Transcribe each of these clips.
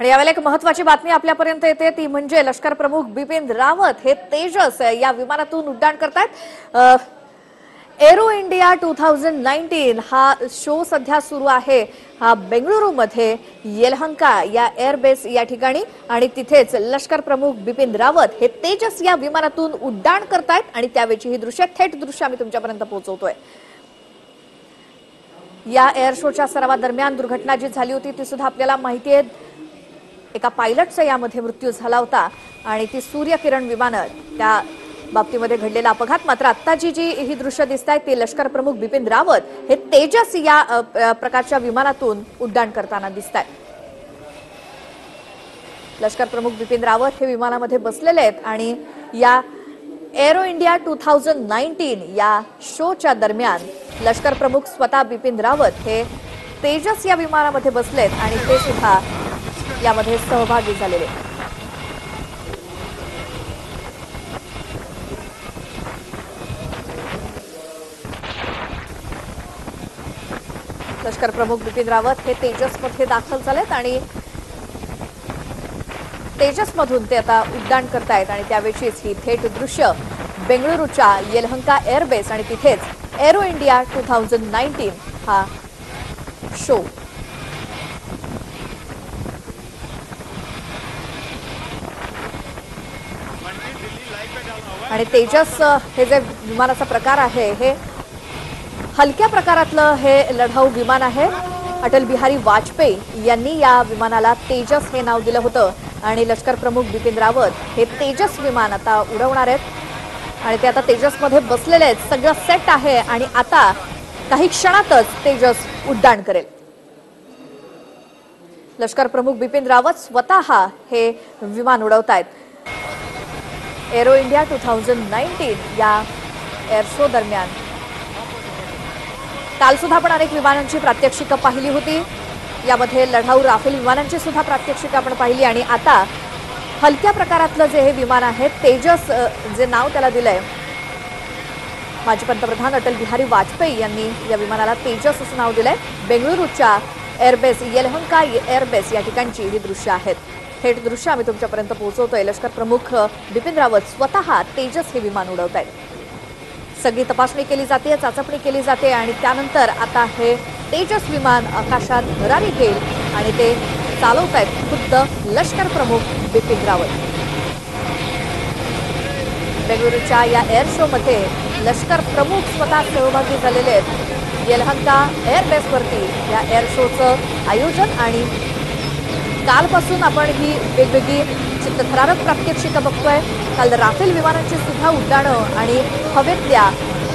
आणि यावेळेला एक महत्वाची बातमी आपल्यापर्यंत येते ती म्हणजे लष्कर प्रमुख बिपिन रावत हे तेजस या विमानातून उड्डाण करतायत. Aero India two thousand nineteen हा शो सध्या सुरू आहे. हा बेंगळुरूमध्ये येलहंका या एअरबेस या ठिकाणी आणि तिथेच लष्कर प्रमुख बिपिन रावत हे तेजस या विमानातून उड्डाण करतायत आणि त्यावेळची ही दृश्य थेट दृश्य आम्ही तुमच्यापर्यंत पोहोचवतोय. या एअर शोच्या सरावादरम्यान दुर्घटना जी झाली होती ती सुद्धा आपल्याला माहिती आहे. एका पायलटचा यामध्ये मृत्यू झाला होता आणि ती सूर्यकिरण विमानं त्या बाबतीमध्ये घडलेला अपघात. मात्र आता जी जी ही दृश्य दिसत आहेत ती लष्कर प्रमुख बिपिन रावत हे तेजस या प्रकारच्या विमानातून उड्डाण करताना दिसत आहेत लष्कर प्रमुख बिपिन रावत हे विमानामध्ये बसलेले आहेत आणि या Aero India two thousand nineteen या शोच्या दरम्यान लष्कर प्रमुख स्वतः बिपिन रावत हे तेजस या विमानामध्ये बसलेत आणि ते सुद्धा यामध्ये सहभागी झालेले. लष्कर प्रमुख बिपिन रावत हे तेजसमध्ये दाखल झालेत आणि तेजसमधून ते आता उड्डाण करतायत आणि त्यावेळीच ही थेट दृश्य बेंगळुरूच्या येलहंका एअरबेस आणि तिथेच Aero India two thousand nineteen हा शो. आणि तेजस हे जे विमानाचा प्रकार आहे हे हलक्या प्रकारातलं हे लढाऊ विमान आहे. अटल बिहारी वाजपेयी यांनी या विमानाला तेजस हे नाव दिलं होतं. आणि लष्कर प्रमुख बिपिन रावत हे तेजस विमान आता उडवणार आहेत. आणि ते आता तेजसमध्ये बसलेले आहेत. सगळं सेट आहे आणि आता काही क्षणातच तेजस उड्डाण करेल. लष्कर प्रमुख बिपिन रावत स्वतः हे विमान उडवतायत. Aero India two thousand nineteen या एअर शो दरम्यान. कालसुद्धा आपण अनेक विमानांची प्रात्यक्षिकं पाहिली होती. यामध्ये लढाऊ राफेल विमानांची सुद्धा प्रात्यक्षिकं आपण पाहिली आणि आता हलक्या प्रकारातलं जे हे विमान आहे तेजस जे नाव त्याला दिलंय माजी पंतप्रधान अटल बिहारी वाजपेयी यांनी या विमानाला तेजस असं नाव दिलंय. बेंगळुरूच्या एअरबेस येलहंका एअरबेस या ठिकाणची ही दृश्य आहेत. थेट दृश्य आम्ही तुमच्यापर्यंत पोहोचवतोय. लष्कर प्रमुख बिपिन रावत स्वतः तेजस हे विमान उडवत आहेत सगळी तपासणी केली जाते चाचपणी केली जाते आणि त्यानंतर आता हे तेजस विमान आकाशात भरारी घेईल आणि ते चालवत आहेत खुद्द लष्कर प्रमुख बिपिन रावत. बेंगळुरूच्या या एअर शो मध्ये लष्कर प्रमुख स्वतः सहभागी झालेले आहेत. येलहंका एअरबेसवरती या एअर शोचं आयोजन आणि कालपासून आपण ही वेगवेगळी चित्तथरारक प्रात्यक्षिकं बघतोय. काल राफेल विमानांची सुद्धा उड्डाणं आणि हवेतल्या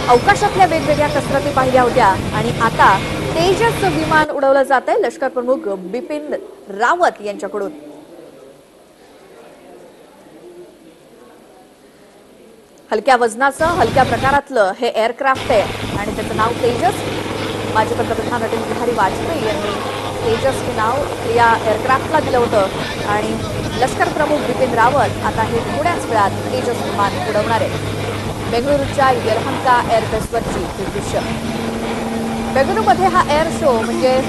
अवकाशातल्या वेगवेगळ्या कसरती पाहिल्या होत्या. आणि आता तेजस विमान उडवलं जात आहे लष्कर प्रमुख बिपिन रावत यांच्याकडून. हलक्या वजनाचं हलक्या प्रकारातलं हे एअरक्राफ्ट आहे. आणि त्याचं नाव तेजस. माजी पंतप्रधान अटल बिहारी वाजपेयी यांनी तेजस हे नाव या एअरक्राफ्टला दिलं होतं. आणि लष्कर प्रमुख बिपिन रावत आता हे थोड्याच वेळात तेजस विमान उडवणार आहे बेंगळुरूच्या यलहंका एअरबेसवरची ही दृश्य. बेंगळुरूमध्ये हा एअर शो म्हणजे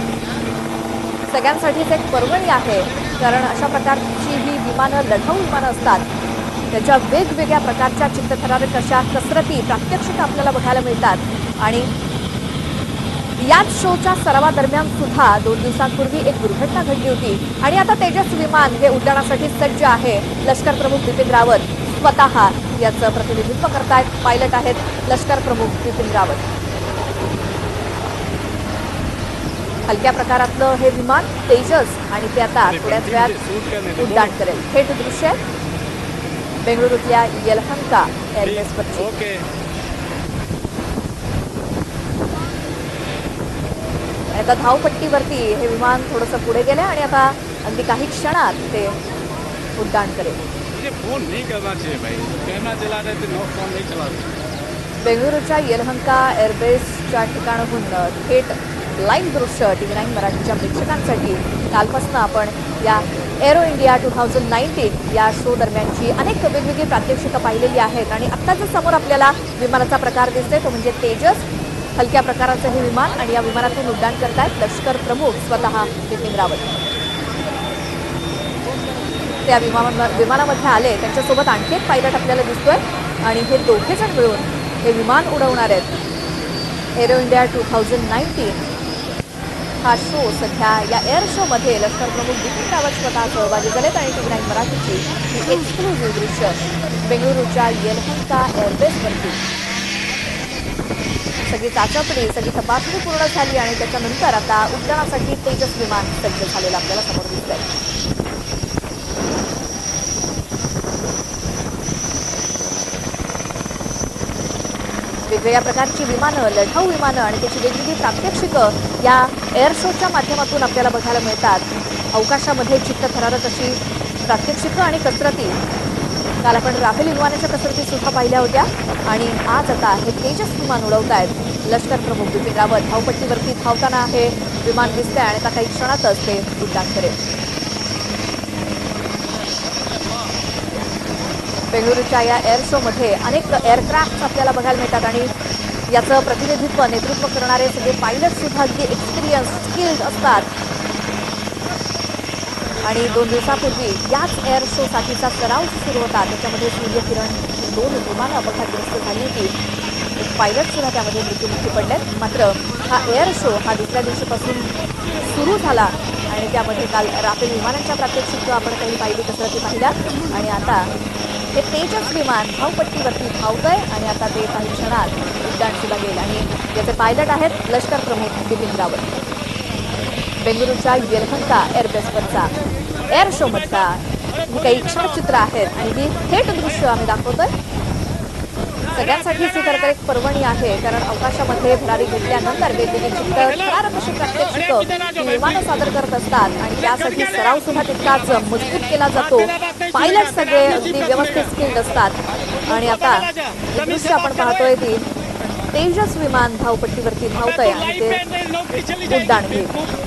सगळ्यांसाठीच एक पर्वणी आहे. कारण अशा प्रकारची ही विमानं लढाऊ विमानं असतात. त्याच्या वेगवेगळ्या प्रकारच्या चित्तथरारक अशा कसरती प्रात्यक्षिक आपल्याला बघायला मिळतात. आणि याच शोच्या सरावादरम्यान सुद्धा दोन दिवसांपूर्वी एक दुर्घटना घडली होती. आणि आता तेजस विमान हे उड्डाणासाठी सज्ज आहे. लष्कर प्रमुख बिपिन रावत स्वतः याचं प्रतिनिधित्व करतायत. पायलट आहेत लष्कर प्रमुख बिपिन रावत. हलक्या प्रकारातलं हे विमान तेजस आणि ते आता थोड्याच वेळात उड्डाण करेल. थेट दृश्य बेंगळुरूतल्या येलहंका एअरबेसवरची आणि आता धावपट्टीवरती हे विमान थोडंसं पुढे गेले आणि आता अगदी काही क्षणात ते उड्डाण करेल. मुझे फोन नहीं करना चाहिए भाई. कहना चला रहे थे नो फोन नहीं चला रहे बेंगळुरूच्या येलहंका एअरबेसच्या ठिकाणाहून थेट लाईव्ह दृश्य टी व्ही नाईन मराठीच्या प्रेक्षकांसाठी कालपासून आपण या aero India two thousand nineteen या शो दरम्यानची अनेक वेगवेगळी प्रात्यक्षिकं पाहिलेली आहेत. आणि आत्ता जो समोर आपल्याला विमानाचा प्रकार दिसतोय तो म्हणजे तेजस. हलक्या प्रकाराचं हे विमान आणि या विमानातून उड्डाण करतायत लष्कर प्रमुख स्वतः बिपिन रावत त्या विमाना विमानामध्ये आले त्यांच्यासोबत आणखी एक पायलट आपल्याला दिसतोय आणि हे दोघे जण मिळून हे विमान उडवणार आहेत. Aero India two thousand nineteen हा शो सध्या या एअर शोमध्ये लष्कर प्रमुख बिपिन रावत स्वतः सहभागी झालेत आणि टी नाईन मराठीची ही एक्सक्लुझिव्ह दृश्य बेंगळुरूच्या येलहंका एअरबेसवरती सगळी चाचपणी सगळी तपासणी पूर्ण झाली आणि त्याच्यानंतर आता उड्डाणासाठी तेजस विमान सज्ज झालेलं आपल्याला समोर दिसतंय. वेगवेगळ्या प्रकारची विमानं लढाऊ विमानं आणि त्याची वेगवेगळी प्रात्यक्षिकं या एअर शोच्या माध्यमातून आपल्याला बघायला मिळतात. अवकाशामध्ये चित्त थरारक अशी प्रात्यक्षिकं आणि कसरती काल आपण राफेल विमानाच्या कसरती सुद्धा पाहिल्या होत्या. आणि आज आता हे तेजस विमान उडवत आहेत लष्कर प्रमुख बिपिन रावत धावपट्टीवरती धावताना हे विमान दिसतंय आणि आता काही क्षणातच ते उड्डाण करेल बेंगळुरूच्या या एअर शोमध्ये अनेक एअरक्राफ्ट आपल्याला बघायला मिळतात आणि याचं प्रतिनिधित्व नेतृत्व करणारे सगळे पायलट सुद्धा अगदी एक्सपिरियन्स स्किल्ड असतात. आणि दोन दिवसापूर्वी याच एअर शोसाठीचा सराव सुरू होता. त्याच्यामध्ये सूर्यकिरण ही दोन विमानं अपघातग्रस्त झाली होती. एक पायलट सुद्धा त्यामध्ये मृत्यूमुखी पडलेत मात्र हा एअर शो हा दुसऱ्या दिवशीपासून सुरू झाला आणि त्यामध्ये काल राफेल विमानांच्या प्रात्यक्षिक आपण काही पाहिली कसरती पाहिल्या. आणि आता हे तेजस विमान धावपट्टीवरती धावतंय आणि आता ते काही क्षणात उड्डाण सुद्धा गेलं आणि याचे पायलट आहेत लष्कर प्रमुख बिपिन रावत. बेंगळुरूचा येलहंका एअरबेसवरचा एअर शो मधला ही काही क्षणचित्र आहेत. आणि ही थेट दृश्य आम्ही दाखवतोय. सगळ्यांसाठीच ही खरं तर एक पर्वणी आहे. कारण अवकाशामध्ये भरारी घेतल्यानंतर वेगवेगळी चित्र थरारक कशी प्रात्यक्षिकं विमानं सादर करत असतात. आणि त्यासाठी सराव सुद्धा तितकाच मजबूत केला जातो. पायलट सगळे अगदी व्यवस्थित स्किल्ड असतात. आणि आता दृश्य आपण पाहतोय ती तेजस विमान धावपट्टीवरती धावतंय. आणि ते उड्डाण घेईल